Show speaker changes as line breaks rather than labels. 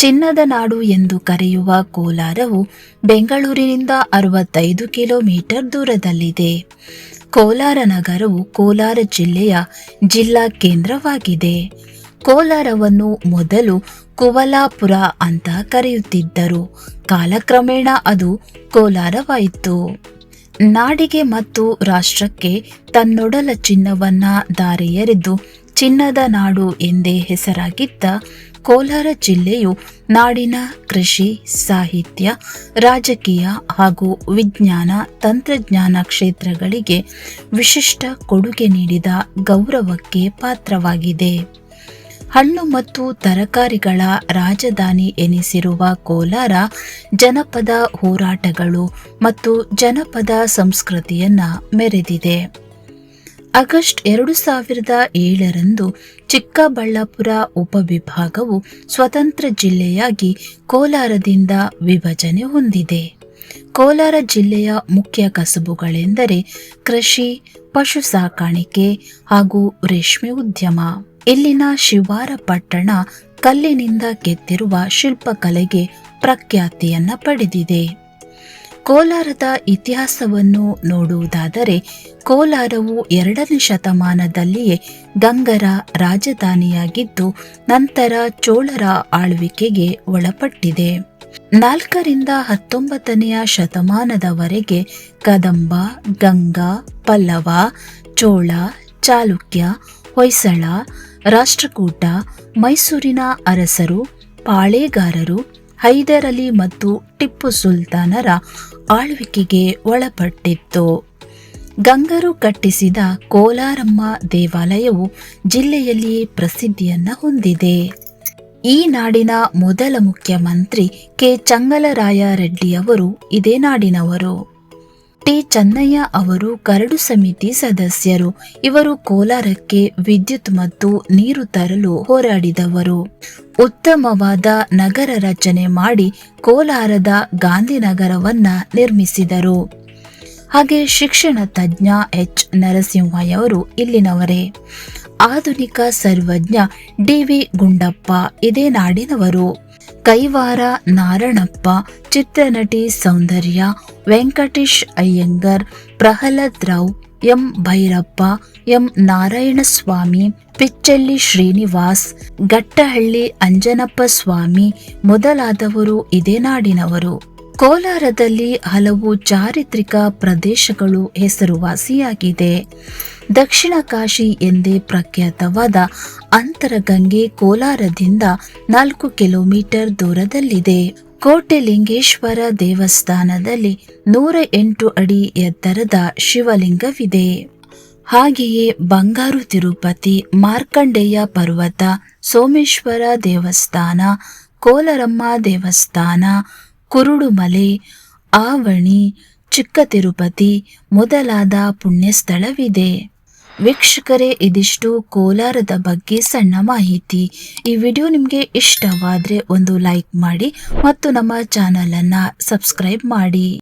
ಚಿನ್ನದ ನಾಡು ಎಂದು ಕರೆಯುವ ಕೋಲಾರವು ಬೆಂಗಳೂರಿನಿಂದ ಅರವತ್ತೈದು ಕಿಲೋಮೀಟರ್ ದೂರದಲ್ಲಿದೆ. ಕೋಲಾರ ನಗರವು ಕೋಲಾರ ಜಿಲ್ಲೆಯ ಜಿಲ್ಲಾ ಕೇಂದ್ರವಾಗಿದೆ. ಕೋಲಾರವನ್ನು ಮೊದಲು ಕುವಲಾಪುರ ಅಂತ ಕರೆಯುತ್ತಿದ್ದರು. ಕಾಲಕ್ರಮೇಣ ಅದು ಕೋಲಾರವಾಯಿತು. ನಾಡಿಗೆ ಮತ್ತು ರಾಷ್ಟ್ರಕ್ಕೆ ತನ್ನೊಡಲ ಚಿನ್ನವನ್ನ ದಾರಿಎರೆದು ಚಿನ್ನದ ನಾಡು ಎಂದೇ ಹೆಸರಾಗಿದ್ದ ಕೋಲಾರ ಜಿಲ್ಲೆಯು ನಾಡಿನ ಕೃಷಿ, ಸಾಹಿತ್ಯ, ರಾಜಕೀಯ ಹಾಗೂ ವಿಜ್ಞಾನ, ತಂತ್ರಜ್ಞಾನ ಕ್ಷೇತ್ರಗಳಿಗೆ ವಿಶಿಷ್ಟ ಕೊಡುಗೆ ನೀಡಿದ ಗೌರವಕ್ಕೆ ಪಾತ್ರವಾಗಿದೆ. ಹಣ್ಣು ಮತ್ತು ತರಕಾರಿಗಳ ರಾಜಧಾನಿ ಎನಿಸಿರುವ ಕೋಲಾರ ಜನಪದ ಹೋರಾಟಗಳು ಮತ್ತು ಜನಪದ ಸಂಸ್ಕೃತಿಯನ್ನ ಮೆರೆದಿದೆ. ಆಗಸ್ಟ್ ಎರಡು ಸಾವಿರದ ಏಳರಂದು ಚಿಕ್ಕಬಳ್ಳಾಪುರ ಉಪವಿಭಾಗವು ಸ್ವತಂತ್ರ ಜಿಲ್ಲೆಯಾಗಿ ಕೋಲಾರದಿಂದ ವಿಭಜನೆ ಹೊಂದಿದೆ. ಕೋಲಾರ ಜಿಲ್ಲೆಯ ಮುಖ್ಯ ಕಸಬುಗಳೆಂದರೆ ಕೃಷಿ, ಪಶು ಸಾಕಾಣಿಕೆ ಹಾಗೂ ರೇಷ್ಮೆ ಉದ್ಯಮ. ಇಲ್ಲಿನ ಶಿವಾರ ಪಟ್ಟಣ ಕಲ್ಲಿನಿಂದ ಕೆತ್ತಿರುವ ಶಿಲ್ಪಕಲೆಗೆ ಪ್ರಖ್ಯಾತಿಯನ್ನ ಪಡೆದಿದೆ. ಕೋಲಾರದ ಇತಿಹಾಸವನ್ನು ನೋಡುವುದಾದರೆ ಕೋಲಾರವು ಎರಡನೇ ಶತಮಾನದಲ್ಲಿಯೇ ಗಂಗರ ರಾಜಧಾನಿಯಾಗಿದ್ದು, ನಂತರ ಚೋಳರ ಆಳ್ವಿಕೆಗೆ ಒಳಪಟ್ಟಿದೆ. ನಾಲ್ಕರಿಂದ ಹತ್ತೊಂಬತ್ತನೆಯ ಶತಮಾನದವರೆಗೆ ಕದಂಬ, ಗಂಗಾ, ಪಲ್ಲವ, ಚೋಳ, ಚಾಲುಕ್ಯ, ಹೊಯ್ಸಳ, ರಾಷ್ಟ್ರಕೂಟ, ಮೈಸೂರಿನ ಅರಸರು, ಪಾಳೇಗಾರರು ಹೈದರಲಿ ಮತ್ತು ಟಿಪ್ಪು ಸುಲ್ತಾನರ ಆಳ್ವಿಕೆಗೆ ಒಳಪಟ್ಟಿತ್ತು. ಗಂಗರು ಕಟ್ಟಿಸಿದ ಕೋಲಾರಮ್ಮ ದೇವಾಲಯವು ಜಿಲ್ಲೆಯಲ್ಲಿಯೇ ಪ್ರಸಿದ್ಧಿಯನ್ನ ಹೊಂದಿದೆ. ಈ ನಾಡಿನ ಮೊದಲ ಮುಖ್ಯಮಂತ್ರಿ ಕೆ. ಚಂಗಲರಾಯ ರೆಡ್ಡಿಯವರು ಇದೇ ನಾಡಿನವರು. ಟಿ ಚನ್ನಯ್ಯ ಅವರು ಕರಡು ಸಮಿತಿ ಸದಸ್ಯರು. ಇವರು ಕೋಲಾರಕ್ಕೆ ವಿದ್ಯುತ್ ಮತ್ತು ನೀರು ತರಲು ಹೋರಾಡಿದವರು. ಉತ್ತಮವಾದ ನಗರ ರಚನೆ ಮಾಡಿ ಕೋಲಾರದ ಗಾಂಧಿನಗರವನ್ನ ನಿರ್ಮಿಸಿದರು. ಹಾಗೆ ಶಿಕ್ಷಣ ತಜ್ಞ ಎಚ್. ನರಸಿಂಹಯ್ಯವರು ಇಲ್ಲಿನವರೇ. ಆಧುನಿಕ ಸರ್ವಜ್ಞ ಡಿ. ವಿ. ಗುಂಡಪ್ಪ ಇದೇ ನಾಡಿನವರು. ಕೈವಾರ ನಾರಣಪ್ಪ ಚಿತ್ರನಟಿ ಸೌಂದರ್ಯ ವೆಂಕಟೇಶ್ ಅಯ್ಯಂಗರ್, ಪ್ರಹ್ಲಾದ್ ರಾವ್, ಎಂ ಭೈರಪ್ಪ, ಎಂ ನಾರಾಯಣಸ್ವಾಮಿ, ಪಿಚ್ಚಳ್ಳಿ ಶ್ರೀನಿವಾಸ್, ಗಟ್ಟಹಳ್ಳಿ ಅಂಜನಪ್ಪ ಸ್ವಾಮಿ ಮೊದಲಾದವರು ಇದೇ ನಾಡಿನವರು. ಕೋಲಾರದಲ್ಲಿ ಹಲವು ಚಾರಿತ್ರಿಕ ಪ್ರದೇಶಗಳು ಹೆಸರುವಾಸಿಯಾಗಿದೆ. ದಕ್ಷಿಣ ಕಾಶಿ ಎಂದೇ ಪ್ರಖ್ಯಾತವಾದ ಅಂತರಗಂಗೆ ಕೋಲಾರದಿಂದ ನಾಲ್ಕು ಕಿಲೋಮೀಟರ್ ದೂರದಲ್ಲಿದೆ. ಕೋಟೆಲಿಂಗೇಶ್ವರ ದೇವಸ್ಥಾನದಲ್ಲಿ ನೂರ ಎಂಟು ಅಡಿ ಎತ್ತರದ ಶಿವಲಿಂಗವಿದೆ. ಹಾಗೆಯೇ ಬಂಗಾರು ತಿರುಪತಿ, ಮಾರ್ಕಂಡೇಯ ಪರ್ವತ, ಸೋಮೇಶ್ವರ ದೇವಸ್ಥಾನ, ಕೋಲರಮ್ಮ ದೇವಸ್ಥಾನ, ಕುರುಡುಮಲೆ, ಆವಣಿ, ಚಿಕ್ಕ ತಿರುಪತಿ ಮೊದಲಾದ ಪುಣ್ಯಸ್ಥಳವಿದೆ. ವೀಕ್ಷಕರೇ, ಇದಿಷ್ಟು ಕೋಲಾರದ ಬಗ್ಗೆ ಸಣ್ಣ ಮಾಹಿತಿ. ಈ ವಿಡಿಯೋ ನಿಮಗೆ ಇಷ್ಟವಾದರೆ ಒಂದು ಲೈಕ್ ಮಾಡಿ ಮತ್ತು ನಮ್ಮ ಚಾನಲನ್ನು ಸಬ್ಸ್ಕ್ರೈಬ್ ಮಾಡಿ.